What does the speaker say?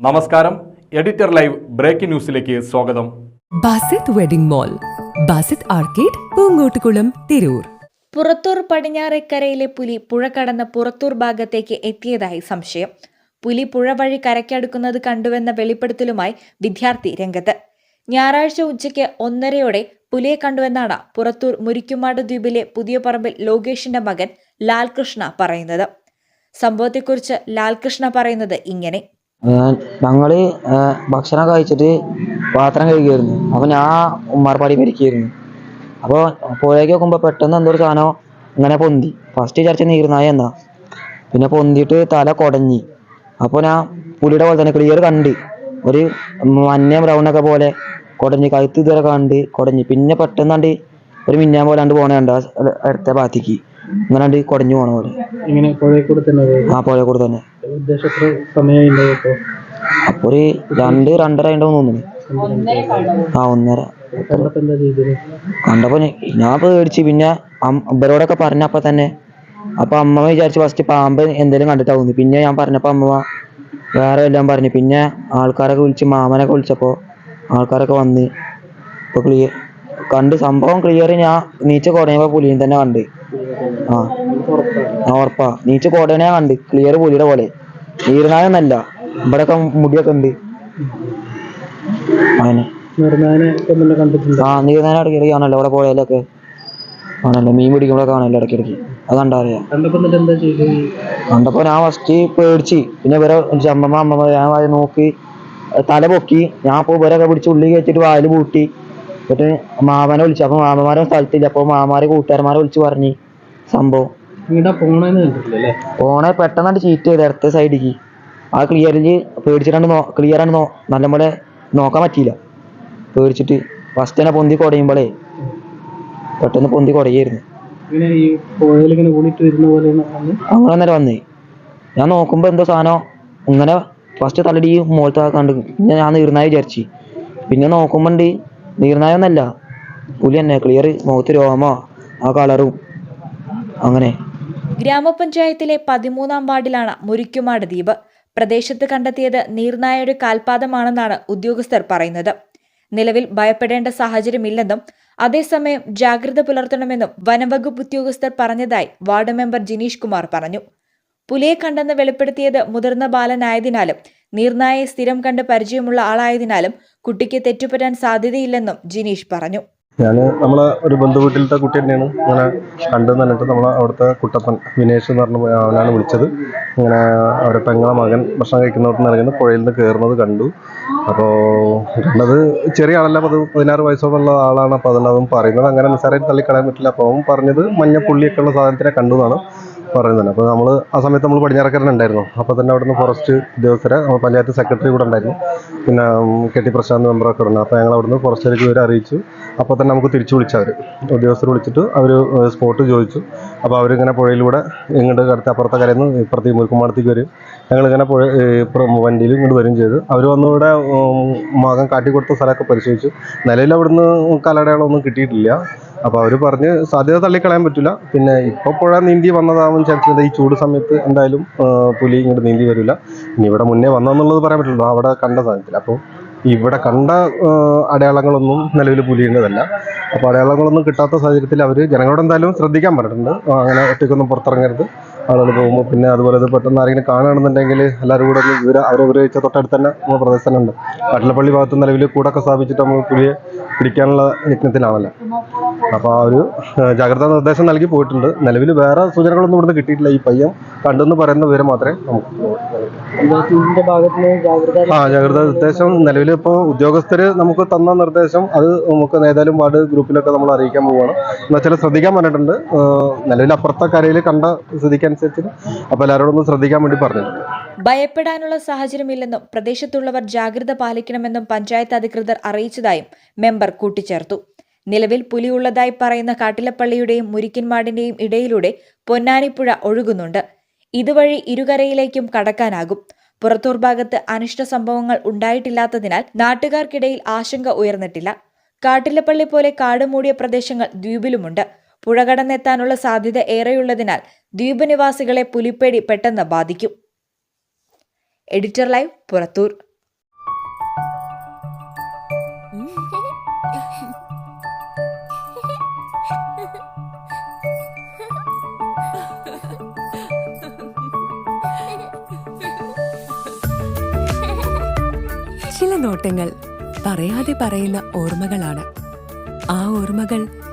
നമസ്കാരം. Editor live breaking ന്യൂസിലേക്ക് സ്വാഗതം. Basith wedding mall Basith arcade Poongottukulam Tirur. Purathur പടിഞ്ഞാറേക്കരയിലെ പുലി പുഴ കടന്ന് പുറത്തൂർ ഭാഗത്തേക്ക് എത്തിയതായി സംശയം. പുലി പുഴ വഴി കരയ്ക്കടുക്കുന്നത് കണ്ടുവെന്ന വെളിപ്പെടുത്തലുമായി വിദ്യാർത്ഥി രംഗത്ത്. ഞായറാഴ്ച ഉച്ചയ്ക്ക് ഒന്നരയോടെ പുലിയെ കണ്ടുവെന്നാണ് പുറത്തൂർ മുരിക്കുമാട് ദ്വീപിലെ പുതിയ പറമ്പിൽ ലോകേഷിന്റെ മകൻ ലാൽകൃഷ്ണ പറയുന്നത്. സംഭവത്തെക്കുറിച്ച് ലാൽകൃഷ്ണ പറയുന്നത് ഇങ്ങനെ. ഏർ ഭക്ഷണം കഴിച്ചിട്ട് പാത്രം കഴുകിയായിരുന്നു അപ്പൊ ഞാൻ ഉമ്മാർപ്പാടി മരിക്കായിരുന്നു. അപ്പോൾ പുഴയ്ക്ക് നോക്കുമ്പോൾ പെട്ടെന്ന് എന്തോ ഒരു സാധനം ഇങ്ങനെ പൊന്തി. ഫസ്റ്റ് വിചാരിച്ച നീർനായ എന്നാ. പിന്നെ പൊന്തിയിട്ട് തല കുടഞ്ഞി. അപ്പോൾ ഞാൻ പുലിയുടെ പോലെ തന്നെ ക്ലിയർ കണ്ട്. ഒരു മഞ്ഞ ബ്രൗൺ ഒക്കെ പോലെ കുടഞ്ഞി കഴുത്ത് ഇതുവരെ കണ്ട് കുടഞ്ഞി. പിന്നെ പെട്ടെന്ന് കണ്ട് ഒരു മിന്നാൻ പോലെ കണ്ട് പോണേ കണ്ട അടുത്ത ഭാഗത്തേക്ക്. ഇങ്ങനെ കണ്ട് കുടഞ്ഞു പോണ പോലെ. ആ പുഴയിൽ കൂടെ തന്നെ. തന്നെ അപ്പൊ ഒരു രണ്ട് രണ്ടര ഉണ്ടാവും തോന്നുന്നു. ആ ഒന്നര. കണ്ടപ്പോൾ എന്താ ചെയ്തത്? കണ്ടപ്പോ ഞാൻ പേടിച്ച് പിന്നെ ഇവരോടൊക്കെ പറഞ്ഞപ്പോ തന്നെ അപ്പൊ അമ്മ വിചാരിച്ചു ഫസ്റ്റ് പാമ്പ് എന്തേലും കണ്ടിട്ടാവുന്നു. പിന്നെ ഞാൻ പറഞ്ഞപ്പോ അമ്മ വേറെ എല്ലാം പറഞ്ഞു. പിന്നെ ആൾക്കാരൊക്കെ വിളിച്ച് മാമനൊക്കെ വിളിച്ചപ്പോ ആൾക്കാരൊക്കെ വന്ന് ഇപ്പൊ ക്ലിയർ കണ്ട് സംഭവം ക്ലിയർ ഞാൻ നീച്ച കുടയപ്പോ പുലിയും തന്നെ കണ്ട്. ആ ആ ഉറപ്പാ. നീച്ച കുടനെ കണ്ട് ക്ലിയർ പുലിയുടെ പോലെ. നീരുനായൊന്നല്ല ഇവിടെയൊക്കെ മുടിയൊക്കെ ഉണ്ട് അങ്ങനെ. ആ നീരുനായ ഇടയ്ക്കിടയ്ക്ക് കാണല്ലോ ഇവിടെ പുഴയിലൊക്കെ ആണല്ലോ മീൻ പിടിക്കുമ്പോഴൊക്കെ കാണല്ലോ ഇടയ്ക്കിടയ്ക്ക്. അത് കണ്ടറിയാം. കണ്ടപ്പോ ഞാൻ ഫസ്റ്റ് പേടിച്ച് പിന്നെ ഇവരെ അമ്മമ്മ അമ്മമ്മ ഞാൻ വായ നോക്കി തല പൊക്കി ഞാൻ അപ്പൊ ഇവരൊക്കെ പിടിച്ച് ഉള്ളി കയറ്റിട്ട് വായിൽ പൂട്ടി. എന്നിട്ട് മാമനെ വിളിച്ചു. അപ്പൊ മാമന്മാരെ സ്ഥലത്തില്ല. അപ്പൊ മാമാരെ കൂട്ടുകാരന്മാരെ വിളിച്ച് പറഞ്ഞു സംഭവം. ഓണെ പെട്ടെന്നാണ്ട് ചീറ്റ് ചെയ്ത് ഇടത്തെ സൈഡിക്ക് ആ ക്ലിയറിൽ പേടിച്ചിട്ടാണ് ക്ലിയർ ആണ് നല്ലപോലെ നോക്കാൻ പറ്റിയില്ല. പേടിച്ചിട്ട് ഫസ്റ്റ് തന്നെ പൊന്തി കുടയുമ്പോഴേ പെട്ടെന്ന് പൊന്തി കുടയായിരുന്നു അങ്ങനെ അന്നേരം വന്നേ. ഞാൻ നോക്കുമ്പോ എന്തോ സാധനം ഇങ്ങനെ ഫസ്റ്റ് തലടി മുകളത്തെ കണ്ടു പിന്നെ ഞാൻ നീർനായ വിചാരിച്ചു. പിന്നെ നോക്കുമ്പോണ്ട് നീർനായ ഒന്നല്ല പുലി തന്നെ ക്ലിയർ മുഖത്ത് രോമോ ആ കളറും അങ്ങനെ. ഗ്രാമപഞ്ചായത്തിലെ പതിമൂന്നാം വാർഡിലാണ് മുരിക്കുമാട് ദ്വീപ്. പ്രദേശത്ത് കണ്ടെത്തിയത് നീർനായയുടെ കാൽപാദമാണെന്നാണ് ഉദ്യോഗസ്ഥർ പറയുന്നത്. നിലവിൽ ഭയപ്പെടേണ്ട സാഹചര്യമില്ലെന്നും അതേസമയം ജാഗ്രത പുലർത്തണമെന്നും വനംവകുപ്പ് ഉദ്യോഗസ്ഥർ പറഞ്ഞതായി വാർഡ് മെമ്പർ ജിനീഷ് കുമാർ പറഞ്ഞു. പുലിയെ കണ്ടെന്ന് വെളിപ്പെടുത്തിയത് മുതിർന്ന ബാലനായതിനാലും നീർനായെ സ്ഥിരം കണ്ട് പരിചയമുള്ള ആളായതിനാലും കുട്ടിക്ക് തെറ്റുപറ്റാൻ സാധ്യതയില്ലെന്നും ജിനീഷ് പറഞ്ഞു. ഞാൻ നമ്മളെ ഒരു ബന്ധു വീട്ടിലത്തെ കുട്ടി തന്നെയാണ്. ഇങ്ങനെ കണ്ടെന്ന് പറഞ്ഞിട്ട് നമ്മളെ അവിടുത്തെ കുട്ടപ്പൻ വിനേഷ് എന്ന് പറഞ്ഞ അവനാണ് വിളിച്ചത്. ഇങ്ങനെ അവരെ പെങ്ങളെ മകൻ ഭക്ഷണം കഴിക്കുന്നവർക്ക് ഇറങ്ങുന്ന പുഴയിൽ നിന്ന് കയറുന്നത് കണ്ടു. അപ്പോൾ കണ്ടത് ചെറിയ ആളല്ല പത് പതിനാറ് വയസ്സോടുള്ള ആളാണ്. അപ്പോൾ അതുകൊണ്ട് അവൻ പറയുന്നത്. അങ്ങനെ നിസ്സാരമായിട്ട് തള്ളിക്കളയാൻ പറ്റില്ല. അപ്പോൾ അവൻ പറഞ്ഞത് മഞ്ഞ പുള്ളിയൊക്കെ ഉള്ള സാധനത്തിനെ കണ്ടു എന്നാണ്. പറയുന്നത് അപ്പോൾ നമ്മൾ ആ സമയത്ത് നമ്മൾ പടിഞ്ഞാറക്കരനുണ്ടായിരുന്നു അപ്പോൾ തന്നെ അവിടുന്ന് ഫോറസ്റ്റ് ഉദ്യോഗസ്ഥരെ നമ്മൾ പഞ്ചായത്ത് സെക്രട്ടറി കൂടെ ഉണ്ടായിരുന്നു. പിന്നെ കെ ടി പ്രശാന്ത് മെമ്പറൊക്കെ ഉണ്ട് അപ്പോൾ ഞങ്ങൾ അവിടുന്ന് ഫോറസ്റ്റിലേക്ക് ഇവരെ അറിയിച്ചു. അപ്പോൾ തന്നെ നമുക്ക് തിരിച്ചു വിളിച്ചവർ ഉദ്യോഗസ്ഥർ വിളിച്ചിട്ട് അവർ സ്പോട്ട് ചോദിച്ചു. അപ്പോൾ അവരിങ്ങനെ പുഴയിലൂടെ ഇങ്ങോട്ട് കടത്തി അപ്പുറത്തെ കരയിൽ നിന്ന് ഇപ്പുറത്തെ മുരുക്കുമാടത്തേക്ക് വരും. ഞങ്ങളിങ്ങനെ പുഴ വണ്ടിയിൽ ഇങ്ങോട്ട് വരും ചെയ്തു. അവർ വന്ന് ഇവിടെ മകൻ കാട്ടി കൊടുത്ത സ്ഥലമൊക്കെ പരിശോധിച്ചു. നിലവിൽ അവിടുന്ന് കലടയാളൊന്നും കിട്ടിയിട്ടില്ല. അപ്പോൾ അവർ പറഞ്ഞ് സാധ്യത തള്ളിക്കളയാൻ പറ്റില്ല. പിന്നെ ഇപ്പോൾ പുഴ നീന്തി വന്നതാവും ചാൻസ് ഈ ചൂട് സമയത്ത് എന്തായാലും പുലി ഇങ്ങോട്ട് നീന്തി വരില്ല. ഇനി ഇവിടെ മുന്നേ വന്നെന്നുള്ളത് പറയാൻ പറ്റില്ല. അവിടെ കണ്ട സാധനത്തിൽ അപ്പോൾ ഇവിടെ കണ്ട അടയാളങ്ങളൊന്നും നിലവിൽ പുലിയുന്നതല്ല അപ്പോൾ അടയാളങ്ങളൊന്നും കിട്ടാത്ത സാഹചര്യത്തിൽ അവർ ജനങ്ങളോട് എന്തായാലും ശ്രദ്ധിക്കാൻ പറഞ്ഞിട്ടുണ്ട്. അങ്ങനെ ഒറ്റയ്ക്കൊന്നും പുറത്തിറങ്ങരുത്. ആളുകൾ പോകുമ്പോൾ പിന്നെ അതുപോലെ ഇത് പെട്ടെന്ന് ആരെങ്കിലും കാണുകയാണെന്നുണ്ടെങ്കിൽ എല്ലാവരും കൂടെ ഒന്ന് ഇവർ അവരെ ഉപയോഗിച്ച തൊട്ടടുത്ത് തന്നെ നമ്മുടെ പ്രദേശം പട്ടലപ്പള്ളി ഉണ്ട് കട്ടിലപ്പള്ളി ഭാഗത്ത് നിലവിൽ കൂടൊക്കെ സ്ഥാപിച്ചിട്ട് നമ്മൾ പുലിയെ പിടിക്കാനുള്ള യജ്ഞത്തിലാണല്ലോ അപ്പോൾ ആ ഒരു ജാഗ്രതാ നിർദ്ദേശം നൽകി പോയിട്ടുണ്ട്. നിലവിൽ വേറെ സൂചനകളൊന്നും ഇവിടുന്ന് കിട്ടിയിട്ടില്ല. ഈ പയ്യൻ കണ്ടെന്ന് പറയുന്ന വിവരം മാത്രമേ നമുക്ക് ആ ജാഗ്രതാ നിർദ്ദേശം നിലവിൽ ഇപ്പോൾ ഉദ്യോഗസ്ഥർ നമുക്ക് തന്ന നിർദ്ദേശം അത് നമുക്ക് ഏതായാലും വാർഡ് ഗ്രൂപ്പിലൊക്കെ നമ്മൾ അറിയിക്കാൻ പോവുകയാണ്. എന്നുവെച്ചാൽ ശ്രദ്ധിക്കാൻ പറഞ്ഞിട്ടുണ്ട്. നിലവിൽ അപ്പുറത്തെ കരയിൽ കണ്ട അപ്പോൾ എല്ലാവരോടൊന്നും ശ്രദ്ധിക്കാൻ വേണ്ടി പറഞ്ഞിട്ടുണ്ട് ഭയപ്പെടാനുള്ള സാഹചര്യമില്ലെന്നും പ്രദേശത്തുള്ളവർ ജാഗ്രത പാലിക്കണമെന്നും പഞ്ചായത്ത് അധികൃതർ അറിയിച്ചതായും മെമ്പർ കൂട്ടിച്ചേർത്തു. നിലവിൽ പുലിയുള്ളതായി പറയുന്ന കാട്ടിലപ്പള്ളിയുടെയും മുരിക്കൻമാടിന്റെയും ഇടയിലൂടെ പൊന്നാനിപ്പുഴ ഒഴുകുന്നുണ്ട്. ഇതുവഴി ഇരുകരയിലേക്കും കടക്കാനാകും. പുറത്തൂർ ഭാഗത്ത് അനിഷ്ട സംഭവങ്ങൾ ഉണ്ടായിട്ടില്ലാത്തതിനാൽ നാട്ടുകാർക്കിടയിൽ ആശങ്ക ഉയർന്നിട്ടില്ല. കാട്ടിലപ്പള്ളി പോലെ കാട് മൂടിയ പ്രദേശങ്ങൾ ദ്വീപിലുമുണ്ട്. പുഴ കടന്നെത്താനുള്ള സാധ്യത ഏറെയുള്ളതിനാൽ ദ്വീപ് നിവാസികളെ പുലിപ്പേടി പെട്ടെന്ന് ബാധിക്കും. Editor live Purathur. ചില നോട്ടങ്ങൾ പറയാതെ പറയുന്ന ഓർമ്മകളാണ്. ആ ഓർമ്മകൾ